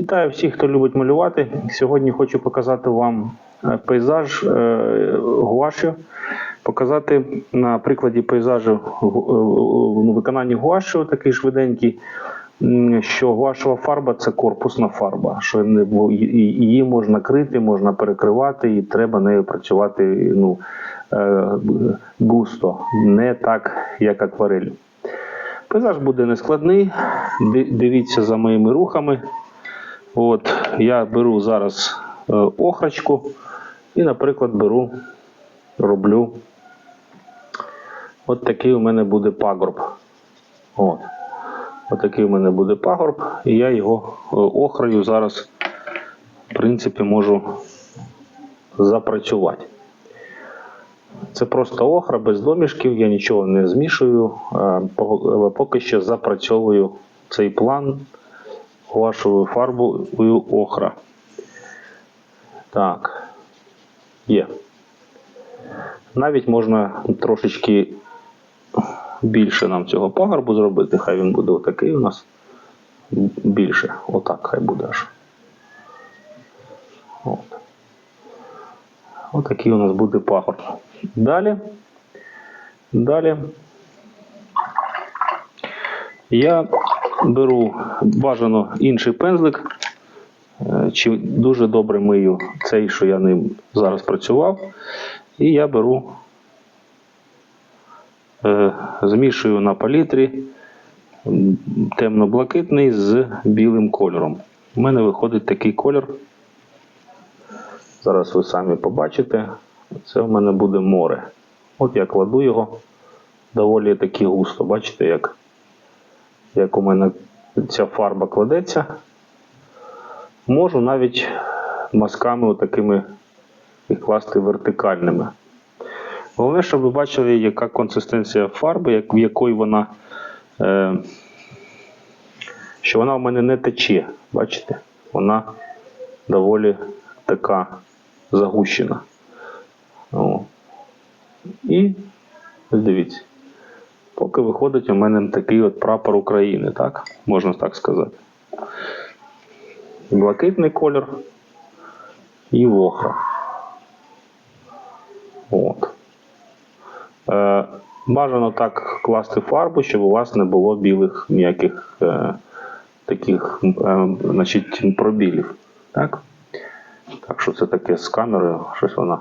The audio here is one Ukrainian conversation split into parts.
Вітаю всіх, хто любить малювати. Сьогодні хочу показати вам е, пейзаж е. Показати на прикладі пейзажу гу- е, виконання гуашю, такий швиденький, що гуашева фарба це корпусна фарба, що її можна крити, можна перекривати, і треба нею працювати ну, густо, не так, як акварель. Пейзаж буде нескладний. Дивіться за моїми рухами. От, я беру зараз е, охрачку і, наприклад, беру, роблю. От такий у мене буде пагорб. От. От такий у мене буде пагорб, і я його е, охрою зараз, в принципі, можу запрацювати. Це просто охра без домішків, я нічого не змішую, е, поки що запрацьовую цей план гуашевою фарбою охра. Так. Є. Навіть можна трошечки більше нам цього пагорбу зробити. Хай він буде отакий у нас. Більше. Отак хай буде аж. От. Отакий у нас буде пагорб. Далі. Далі. Я беру бажано інший пензлик, е, чи дуже добре мию цей, що я ним зараз працював. І я беру, е, змішую на палітрі темно-блакитний з білим кольором. У мене виходить такий колір. Зараз ви самі побачите. Це в мене буде море. От я кладу його доволі таки густо. Бачите, як як у мене ця фарба кладеться. Можу навіть мазками отакими їх класти вертикальними. Головне, щоб ви бачили, яка консистенція фарби, як, в якої вона, е, що вона в мене не тече. Бачите? Вона доволі така загущена. О. І дивіться. Поки виходить у мене такий от прапор України, так? Можна так сказати. Блакитний колір і вохра. От. Е, бажано так класти фарбу, щоб у вас не було білих ніяких е, таких е, значить, пробілів. Так? так що це таке з камерою, щось вона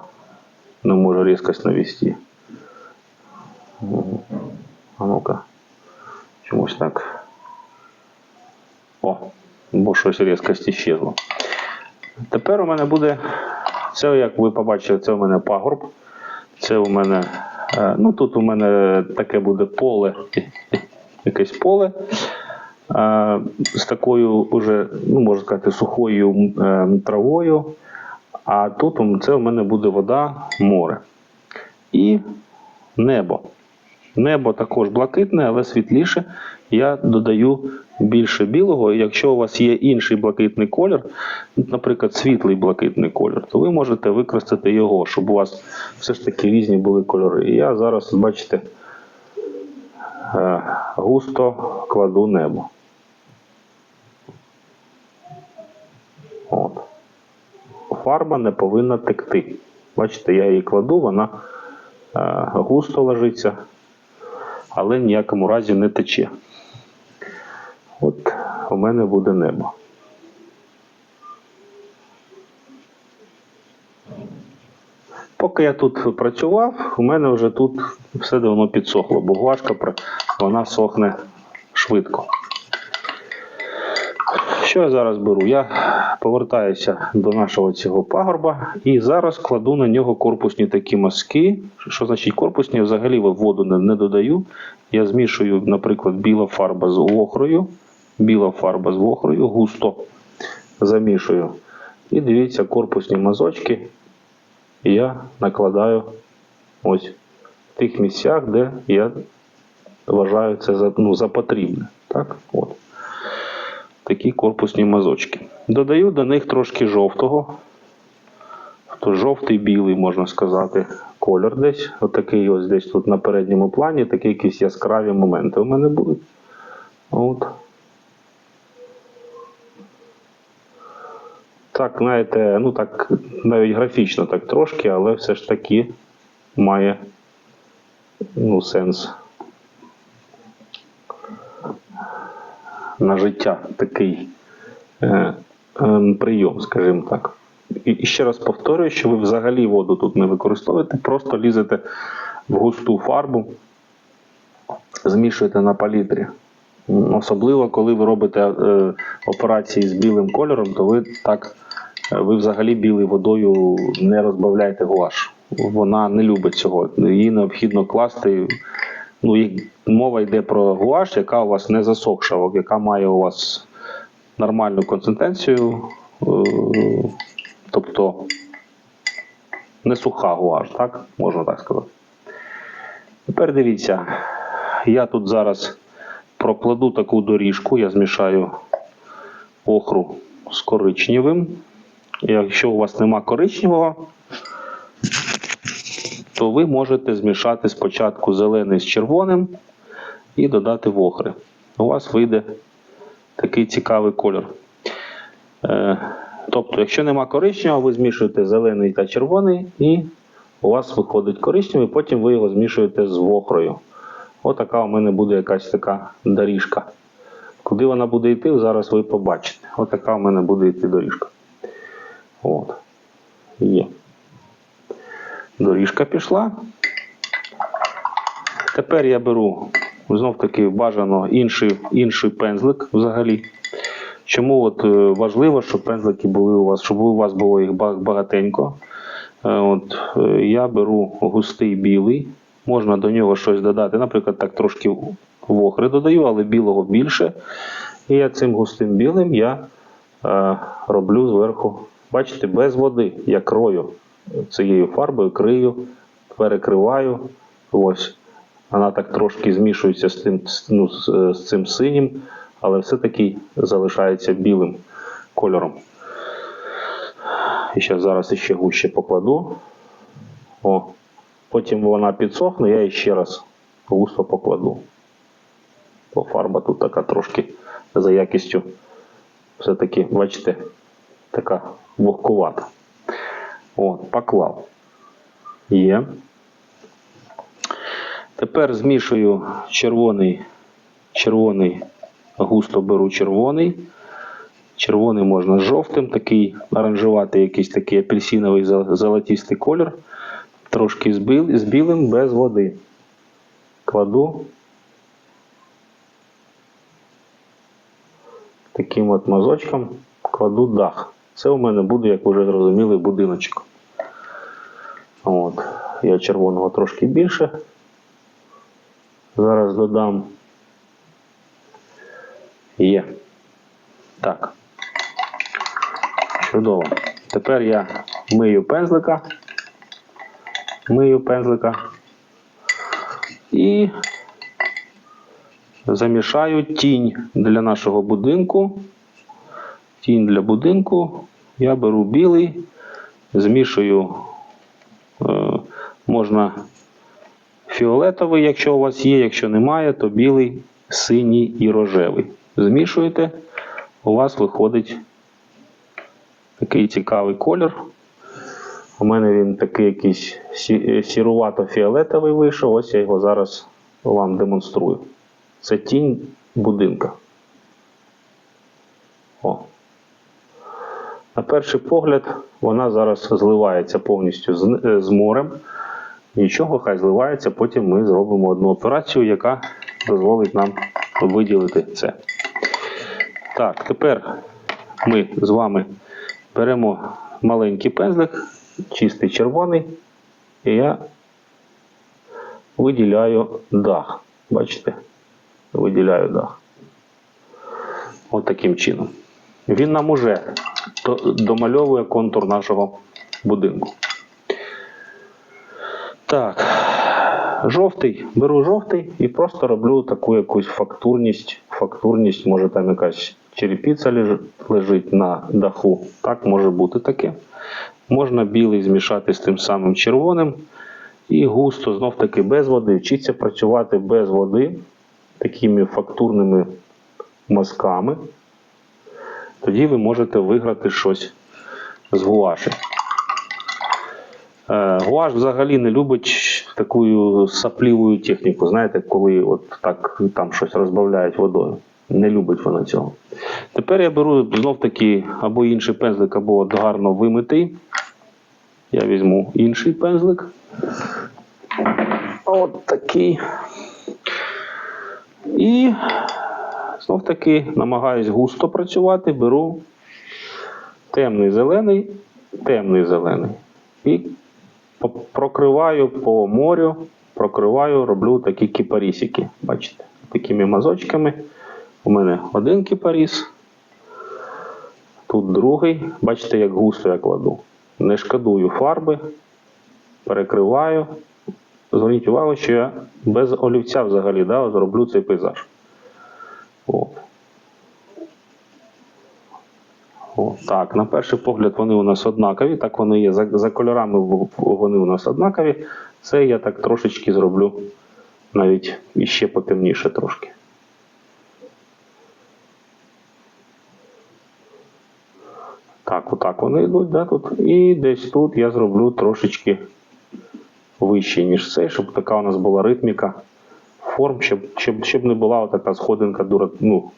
не може різкость навести. А ну-ка. Чомусь так. О, бо щось різкость іщезло. Тепер у мене буде. Це, як ви побачили, це у мене пагорб. Це у мене. е, Ну тут у мене таке буде поле, якесь поле. е, З такою уже, ну можна сказати, сухою е, травою. А тут це у мене буде вода, море. І небо. Небо також блакитне, але світліше. Я додаю більше білого. Якщо у вас є інший блакитний колір, наприклад, світлий блакитний колір, то ви можете використати його, щоб у вас все ж таки різні були кольори. І я зараз, бачите, е, густо кладу небо. От. Фарба не повинна текти. Бачите, я її кладу, вона е, густо ложиться але в ніякому разі не тече. От у мене буде небо. Поки я тут працював, у мене вже тут все давно підсохло, бо гуашка вона сохне швидко. Що я зараз беру? Я повертаюся до нашого цього пагорба і зараз кладу на нього корпусні такі мазки. Що значить корпусні? Взагалі воду не, не додаю. Я змішую, наприклад, біла фарба з охрою. Біла фарба з охрою, густо замішую. І дивіться, корпусні мазочки я накладаю ось в тих місцях, де я вважаю це за, ну, за потрібне. Так? От такі корпусні мазочки. Додаю до них трошки жовтого, то жовтий білий, можна сказати, колір десь. Отакий ось десь тут на передньому плані, такі якісь яскраві моменти у мене будуть. От. Так, знаєте, ну так, навіть графічно так трошки, але все ж таки має ну, сенс. На життя такий е, е, прийом, скажімо так. І, і ще раз повторюю, що ви взагалі воду тут не використовуєте, просто лізете в густу фарбу, змішуєте на палітрі. Особливо, коли ви робите е, операції з білим кольором, то ви так е, ви взагалі білою водою не розбавляєте гуаш. Вона не любить цього. Її необхідно класти. Ну, мова йде про гуаш, яка у вас не засохша, яка має у вас нормальну консистенцію, е, тобто не суха гуаш, так? Можна так сказати. Тепер дивіться, я тут зараз прокладу таку доріжку, я змішаю охру з коричневим. Якщо у вас нема коричневого, то ви можете змішати спочатку зелений з червоним і додати в охри. У вас вийде такий цікавий кольор. Е, тобто, якщо нема коричневого, ви змішуєте зелений та червоний, і у вас виходить коричневий, потім ви його змішуєте з охрою. Отака у мене буде якась така доріжка. Куди вона буде йти, зараз ви побачите. Отака у мене буде йти доріжка. От. Є. Доріжка пішла. Тепер я беру знов таки бажано інший, інший пензлик взагалі. Чому от е, важливо, щоб пензлики були у вас, щоб у вас було їх багатенько. Е, От, е, я беру густий білий, можна до нього щось додати. Наприклад, так трошки вохри додаю, але білого більше. І я цим густим білим я роблю зверху, бачите, без води. Я крою цією фарбою, крию, перекриваю. Ось. Вона так трошки змішується з, тим, ну, е, з цим синім, але все-таки залишається білим кольором. І ще зараз ще гуще покладу. О. Потім вона підсохне, я ще раз густо покладу. Бо фарба тут така трошки за якістю. Все-таки, бачите, така вогкувата. От, поклав. Є. Тепер змішую червоний, червоний, густо беру червоний. Червоний можна з жовтим, такий оранжеватий, якийсь такий апельсиновий зол- золотистий колір. Трошки з, біл, з білим без води. Кладу таким от мазочком, кладу дах. Це у мене буде, як ви вже зрозуміли, будиночок. От. Я червоного трошки більше. Зараз додам. Є. Так. Чудово. Тепер я мию пензлика. Мию пензлика. І замішаю тінь для нашого будинку. Тінь для будинку. Я беру білий, змішую. Е, можна фіолетовий, якщо у вас є, якщо немає, то білий, синій і рожевий. Змішуєте, у вас виходить такий цікавий колір. У мене він такий якийсь е, сірувато-фіолетовий вийшов. Ось я його зараз вам демонструю. Це тінь будинка. На перший погляд, вона зараз зливається повністю з, е, з морем. Нічого, хай зливається, потім ми зробимо одну операцію, яка дозволить нам виділити це. Так, тепер ми з вами беремо маленький пензлик, чистий червоний, і я виділяю дах. Бачите? Виділяю дах. От таким чином. Він нам уже домальовує контур нашого будинку. Так, жовтий, беру жовтий і просто роблю таку якусь фактурність. Фактурність, може там якась черепиця лежи- лежить на даху. Так може бути таке. Можна білий змішати з тим самим червоним. І густо, знов таки без води. Вчіться працювати без води такими фактурними мазками. Тоді ви можете виграти щось з гуаші. Е, Гуаш взагалі не любить таку сапліву техніку, знаєте, коли от так там щось розбавляють водою. Не любить вона цього. Тепер я беру знов таки або інший пензлик, або от гарно вимитий. Я візьму інший пензлик. От такий. І знов таки намагаюсь густо працювати, беру темний зелений, темний зелений. І прокриваю по морю, прокриваю, роблю такі кіпарісики. Бачите, такими мазочками. У мене один кіпаріс, тут другий. Бачите, як густо я кладу. Не шкодую фарби, перекриваю. Зверніть увагу, що я без олівця взагалі да, зроблю цей пейзаж. От. О, так, на перший погляд вони у нас однакові. Так вони є. За, за кольорами вони у нас однакові. Це я так трошечки зроблю навіть іще потемніше трошки. Так, отак вони йдуть, да, тут. І десь тут я зроблю трошечки вище, ніж цей, щоб така у нас була ритміка форм, щоб, щоб, щоб не була така сходинка дура, ну,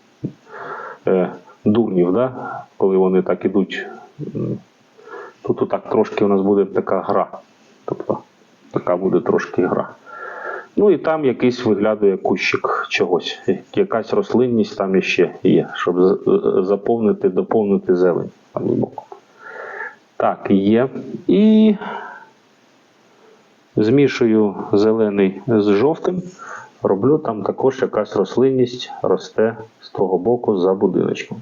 е, дурнів, да? коли вони так ідуть. Тут отак трошки у нас буде така гра. Тобто така буде трошки гра. Ну і там якийсь виглядає кущик чогось. Якась рослинність там іще є, щоб заповнити, доповнити зелень там збоку. Так, є. І змішую зелений з жовтим. Роблю там також якась рослинність росте з того боку за будиночком.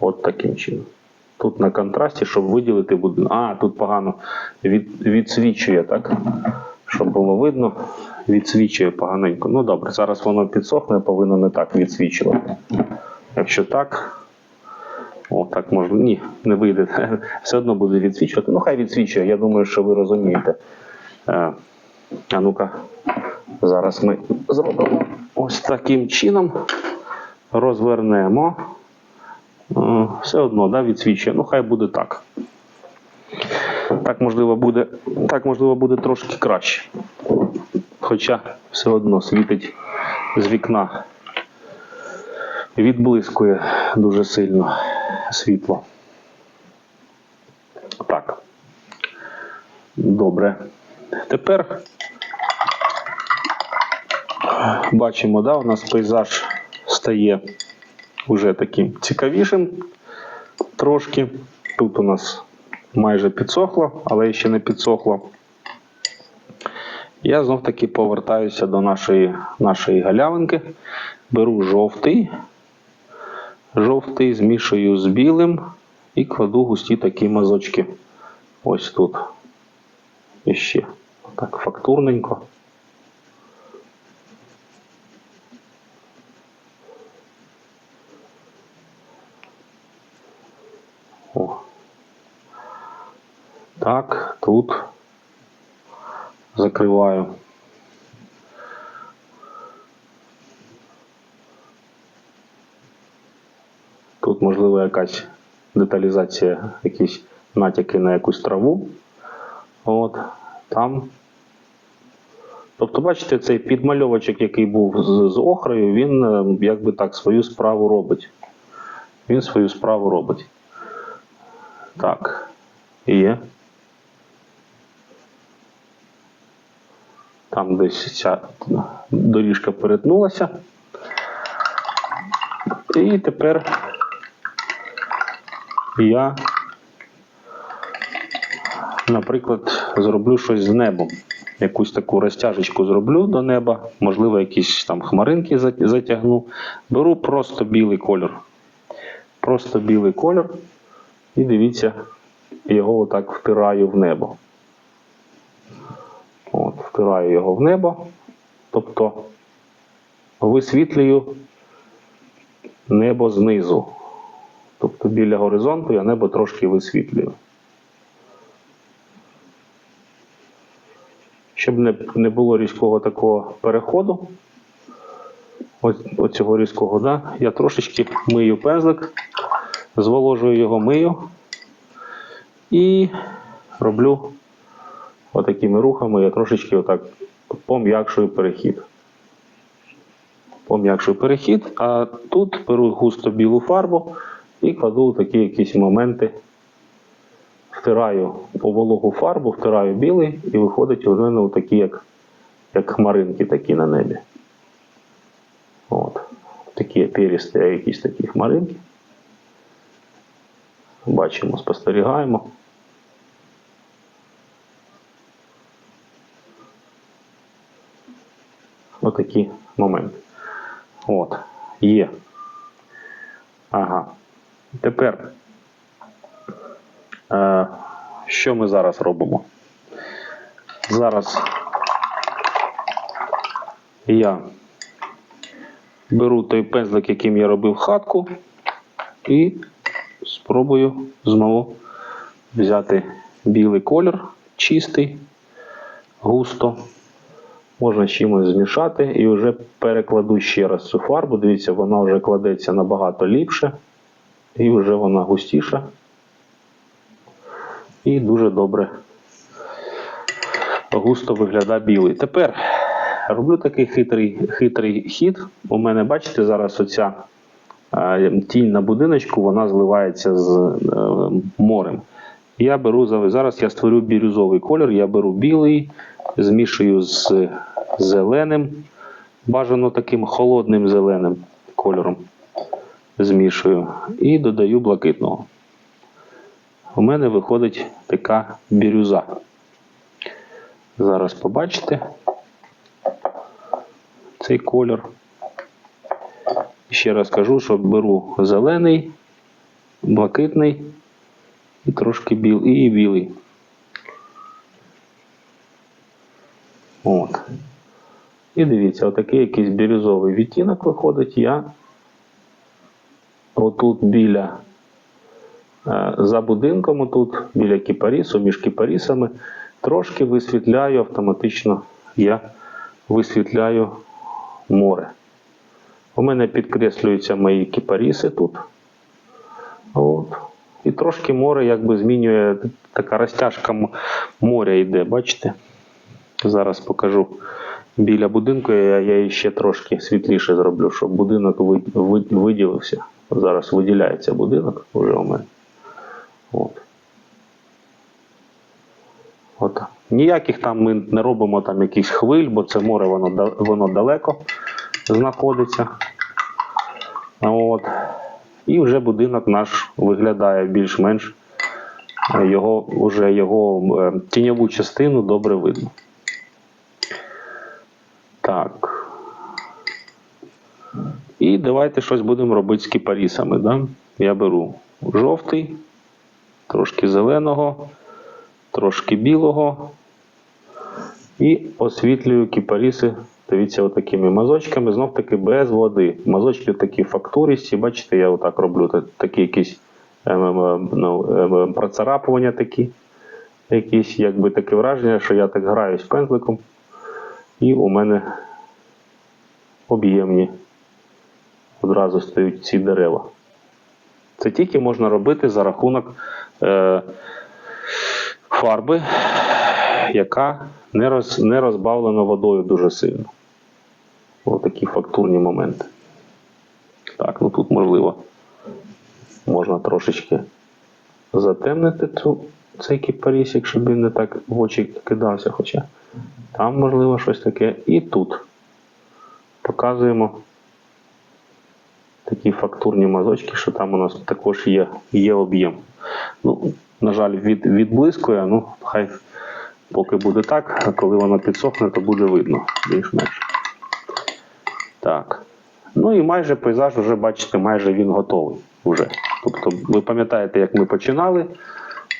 От таким чином. Тут на контрасті, щоб виділити будинок. А, тут погано від, відсвічує, так? Щоб було видно, відсвічує поганенько. Ну добре, зараз воно підсохне, повинно не так відсвічувати. Якщо так, о, так можна. Ні, не вийде. Все одно буде відсвічувати. Ну, хай відсвічує. Я думаю, що ви розумієте. Е, а ну-ка, зараз ми зробимо ось таким чином. Розвернемо. Е, Все одно да, відсвічує. Ну, хай буде так. Так можливо буде, так можливо буде трошки краще. Хоча все одно світить з вікна. Відблискує дуже сильно світло. Так. Добре. Тепер бачимо, да, у нас пейзаж стає вже таким цікавішим трошки. Тут у нас майже підсохло, але ще не підсохло. Я знов таки повертаюся до нашої, нашої галявинки. Беру жовтий, жовтий змішую з білим і кладу густі такі мазочки. Ось тут. І ще. Так, фактурненько. О. Так, тут закриваю. Тут можливо якась деталізація, якісь натяки на якусь траву. От, там. Тобто, бачите, цей підмальовочок, який був з, з охрою, він е, якби так свою справу робить. Він свою справу робить. Так, є. Там десь ця доріжка перетнулася. І тепер я, наприклад, зроблю щось з небом. Якусь таку розтяжечку зроблю до неба, можливо, якісь там хмаринки затягну. Беру просто білий кольор. Просто білий кольор. І дивіться, його отак втираю в небо. От, втираю його в небо. Тобто висвітлюю небо знизу. Тобто біля горизонту я небо трошки висвітлюю. Щоб не, було різкого такого переходу. оцього різкого, да? я трошечки мию пензлик, зволожую його мию і роблю отакими рухами, я трошечки отак пом'якшую перехід. Пом'якшую перехід, а тут беру густо білу фарбу і кладу такі якісь моменти втираю по вологу фарбу, втираю білий і виходить у мене такі, як, як хмаринки такі на небі. От. Такі перісті, якісь такі хмаринки. Бачимо, спостерігаємо. Отакі моменти. От, є. Ага. Тепер Е, Що ми зараз робимо? Зараз я беру той пензлик, яким я робив хатку, і спробую знову взяти білий колір, чистий, густо. Можна чимось змішати і вже перекладу ще раз цю фарбу. Дивіться, вона вже кладеться набагато ліпше, і вже вона густіша і дуже добре густо виглядає білий. Тепер роблю такий хитрий, хитрий хід. У мене, бачите, зараз оця е, тінь на будиночку, вона зливається з е, морем. Я беру зараз я створю бірюзовий колір, я беру білий, змішую з зеленим, бажано таким холодним зеленим кольором. Змішую і додаю блакитного у мене виходить така бірюза. Зараз побачите цей колір. Ще раз кажу, що беру зелений, блакитний і трошки біл, і білий. От. І дивіться, отакий якийсь бірюзовий відтінок виходить. Я отут біля Е, За будинком тут, біля кіпарісу, між кіпарісами, трошки висвітляю автоматично, я висвітляю море. У мене підкреслюються мої кіпаріси тут. От. І трошки море якби змінює, така розтяжка моря йде, бачите? Зараз покажу. Біля будинку я, її ще трошки світліше зроблю, щоб будинок ви- ви- виділився. Зараз виділяється будинок вже у мене. От. От. Ніяких там ми не робимо там якихось хвиль, бо це море воно, воно далеко знаходиться. От. І вже будинок наш виглядає більш-менш його, вже його е, тіньову частину добре видно. Так. І давайте щось будемо робити з кіпарісами. Да? Я беру жовтий трошки зеленого, трошки білого. І освітлюю кіпаріси, дивіться, отакими мазочками, знов таки без води. Мазочки такі фактуристі, бачите, я отак роблю такі якісь ем, ем, ну, ем, процарапування такі. Якісь, якби таке враження, що я так граюсь пензликом, і у мене об'ємні одразу стають ці дерева. Це тільки можна робити за рахунок е, фарби, яка не, роз, не розбавлена водою дуже сильно. Ось такі фактурні моменти. Так, ну тут можливо можна трошечки затемнити цю, цей кіпарісик, щоб він не так в очі кидався. Хоча там можливо щось таке. І тут показуємо такі фактурні мазочки, що там у нас також є, є об'єм. Ну, на жаль, від, відблискує, ну, хай поки буде так, а коли воно підсохне, то буде видно більш-менш. Так. Ну і майже пейзаж, вже бачите, майже він готовий. Вже. Тобто, ви пам'ятаєте, як ми починали.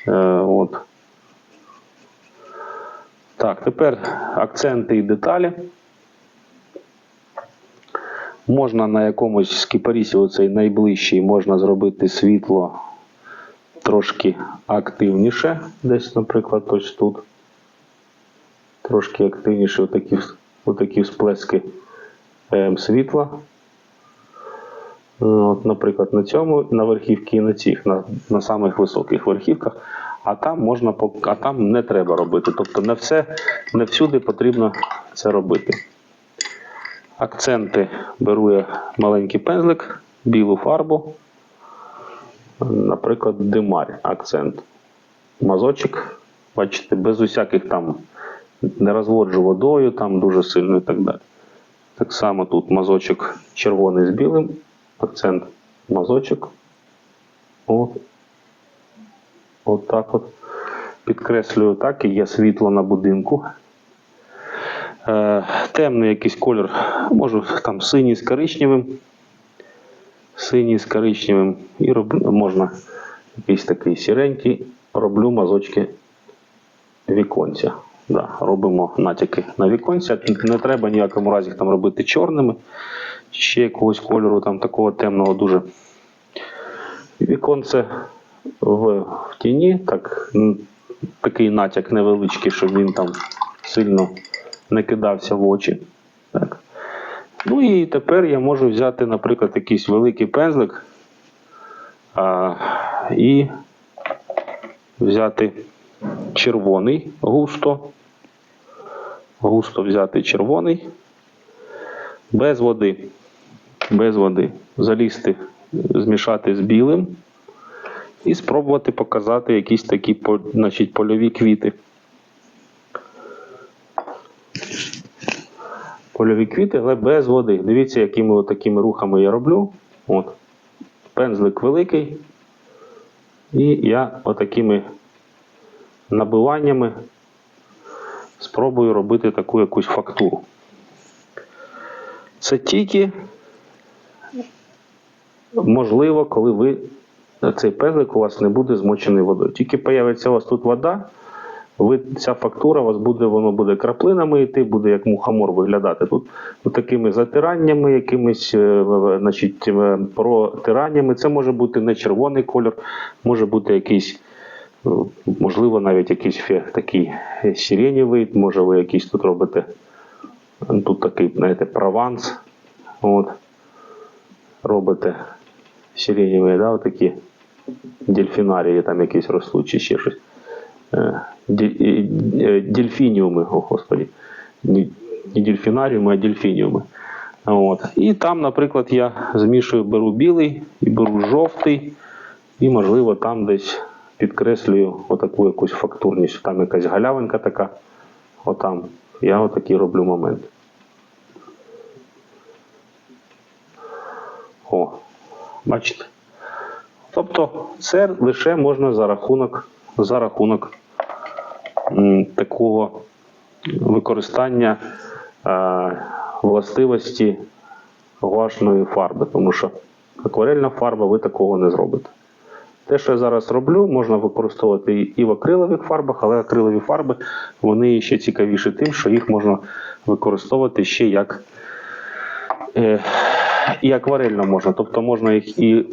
Е, от. Так, тепер акценти і деталі. Можна на якомусь з кіпарісів, оцей найближчий, можна зробити світло трошки активніше. Десь, наприклад, ось тут. Трошки активніше отакі, отакі всплески ем, світла От, наприклад, на цьому, на верхівці і на цих, на, на самих високих верхівках, а там можна а там не треба робити. Тобто не все, не всюди потрібно це робити. Акценти беру я маленький пензлик, білу фарбу, наприклад, димарь акцент. Мазочок, бачите, без усяких там не розводжу водою, там дуже сильно і так далі. Так само тут мазочок червоний з білим, акцент мазочок. От. От так от. Підкреслюю так, і є світло на будинку. Е, темний якийсь колір, можу там синій з коричневим. Синій з коричневим. І роблю, можна якийсь такий сіренький. Роблю мазочки віконця. Да, робимо натяки на віконця. Не треба ні в якому разі їх там робити чорними, ще якогось кольору, там такого темного дуже. Віконце в, в тіні, так, такий натяк невеличкий, щоб він там сильно не кидався в очі. Так. Ну і тепер я можу взяти, наприклад, якийсь великий пензлик а, і взяти червоний густо. Густо взяти червоний. Без води. Без води. Залізти, змішати з білим. І спробувати показати якісь такі значить, польові квіти. Польові квіти, але без води. Дивіться, якими такими рухами я роблю. От. Пензлик великий. І я отакими набиваннями спробую робити таку якусь фактуру. Це тільки можливо, коли ви цей пензлик у вас не буде змочений водою. Тільки появиться у вас тут вода, ви, ця фактура у вас буде, воно буде краплинами йти, буде як мухомор виглядати. Тут такими затираннями, якимись е, значить, е, протираннями. Це може бути не червоний кольор, може бути якийсь. Ну, Можливо, навіть якийсь фе- такий сиренєвий, може ви якийсь тут робите. Тут такий, знаєте, прованс. От. Робите сиренєві, да, такі дельфінарії там якісь ростуть чи ще щось. Е, е, Дельфініуми, о господі. Не дельфінаріуми, а дельфініуми. От. І там, наприклад, я змішую, беру білий і беру жовтий, і, можливо, там десь підкреслюю отаку якусь фактурність. Там якась галявинка така. Отам. Я отакий роблю момент. О, бачите? Тобто це лише можна за рахунок, за рахунок такого використання е, властивості гуашної фарби, тому що акварельна фарба ви такого не зробите. Те, що я зараз роблю, можна використовувати і- в акрилових фарбах, але акрилові фарби вони ще цікавіші тим, що їх можна використовувати ще як е, і акварельно можна. Тобто можна їх і,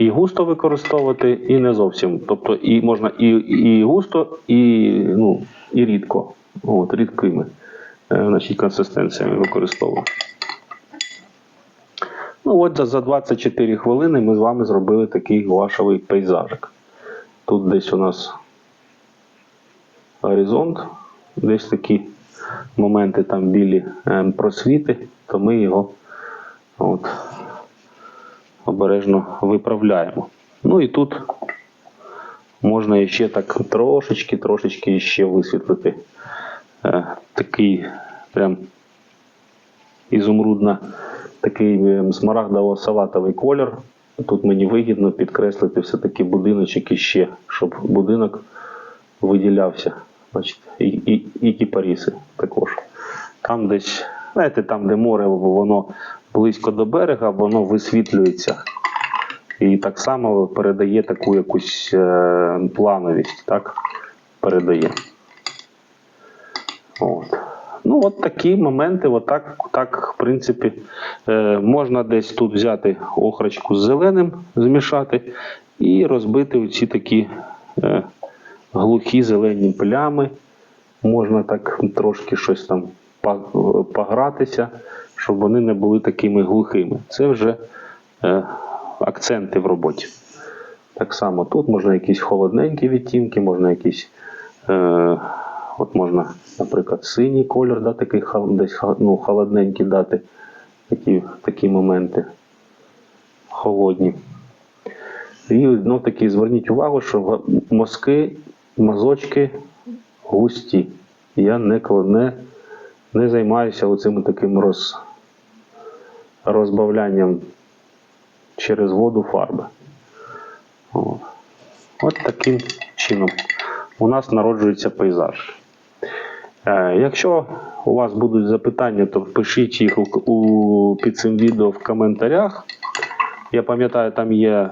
і густо використовувати, і не зовсім. Тобто і можна і, і густо, і, ну, і рідко. От, рідкими е, значить, консистенціями використовувати. Ну от за- за 24 хвилини ми з вами зробили такий гуашевий пейзажик. Тут десь у нас горизонт, десь такі моменти там білі е, просвіти, то ми його от, обережно виправляємо. Ну і тут можна ще так трошечки, трошечки ще висвітлити е, такий прям ізумрудна, такий е, смарагдово-салатовий колір. Тут мені вигідно підкреслити все-таки будиночок іще, щоб будинок виділявся. Бачите, і, і, і кіпаріси також. Там десь, знаєте, там, де море, воно близько до берега, воно висвітлюється. І так само передає таку якусь е, плановість, так? Передає. От. Ну, от такі моменти, отак, так, в принципі, е, можна десь тут взяти охрочку з зеленим, змішати і розбити оці такі е, глухі зелені плями. Можна так трошки щось там погратися, щоб вони не були такими глухими. Це вже е, акценти в роботі. Так само тут можна якісь холодненькі відтінки, можна якісь. Е, от можна, наприклад, синій колір, да, такий десь ну, холодненький дати. Такі, такі моменти холодні. І ну, таки зверніть увагу, що мазки, мазочки густі. Я не, не, не займаюся оцим таким роз, розбавлянням через воду фарби. От. От таким чином у нас народжується пейзаж. Е, якщо у вас будуть запитання, то пишіть їх у, у, під цим відео в коментарях. Я пам'ятаю, там є е,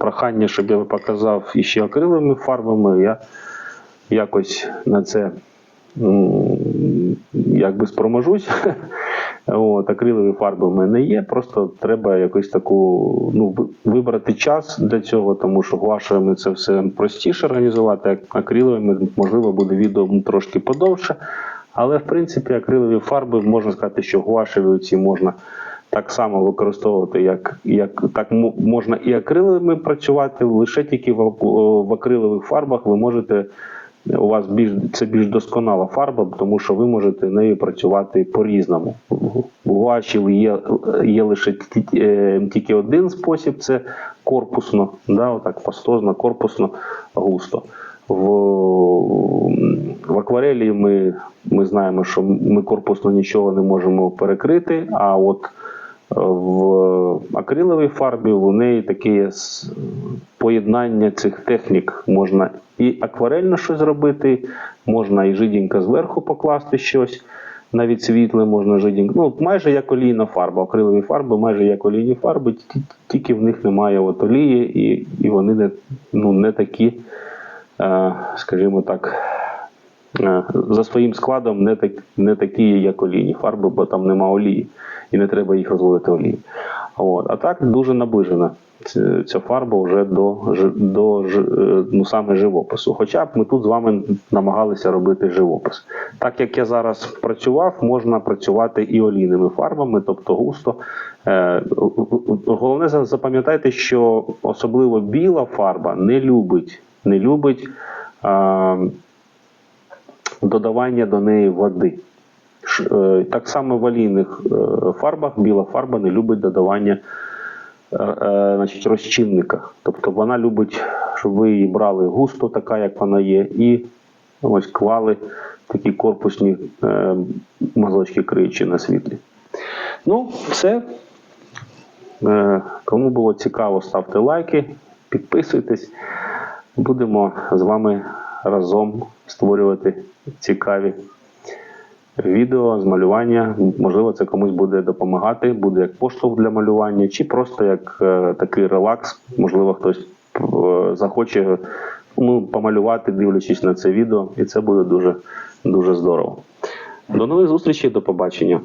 прохання, щоб я показав іще акриловими фарбами. Я якось на це якби спроможусь. От, акрилові фарби в мене є, просто треба якось таку ну, вибрати час для цього, тому що гуашевими це все простіше організувати, акриловими, можливо, буде відео трошки подовше. Але в принципі акрилові фарби можна сказати, що гуашеві ці можна так само використовувати, як, як так можна і акриловими працювати, лише тільки в, в акрилових фарбах ви можете. У вас більш це більш досконала фарба, тому що ви можете нею працювати по-різному. В гуашів є, є лише е, тільки один спосіб це корпусно, да, отак пастозно, корпусно, густо. В, в акварелі ми, ми знаємо, що ми корпусно нічого не можемо перекрити, а от в акриловій фарбі у неї таке поєднання цих технік. Можна і акварельно щось зробити, можна і жиденько зверху покласти щось. Навіть світле можна жиденько. Ну, майже як олійна фарба. Акрилові фарби майже як олійні фарби, тільки в них немає от олії, і, і вони не, ну, не такі, е, скажімо так, за своїм складом не, так, не такі, як олійні фарби, бо там нема олії, і не треба їх розводити олії. От. А так дуже наближена ця- фарба вже до, до е, ну, саме живопису. Хоча б ми тут з вами намагалися робити живопис. Так як я зараз працював, можна працювати і олійними фарбами, тобто густо. Е, Головне запам'ятайте, що особливо біла фарба не любить, не любить. Додавання до неї води. Е, Так само в олійних е, фарбах біла фарба не любить додавання е, значить, розчинника. Тобто вона любить, щоб ви її брали густо, така як вона є, і ось клали такі корпусні мазочки криючі на світлі. Ну, все. Кому було цікаво, ставте лайки, підписуйтесь. Будемо з вами разом створювати цікаві відео з малювання. Можливо, це комусь буде допомагати, буде як поштовх для малювання, чи просто як е, такий релакс. Можливо, хтось е, захоче ну, помалювати, дивлячись на це відео, і це буде дуже, дуже здорово. До нових зустрічей, до побачення.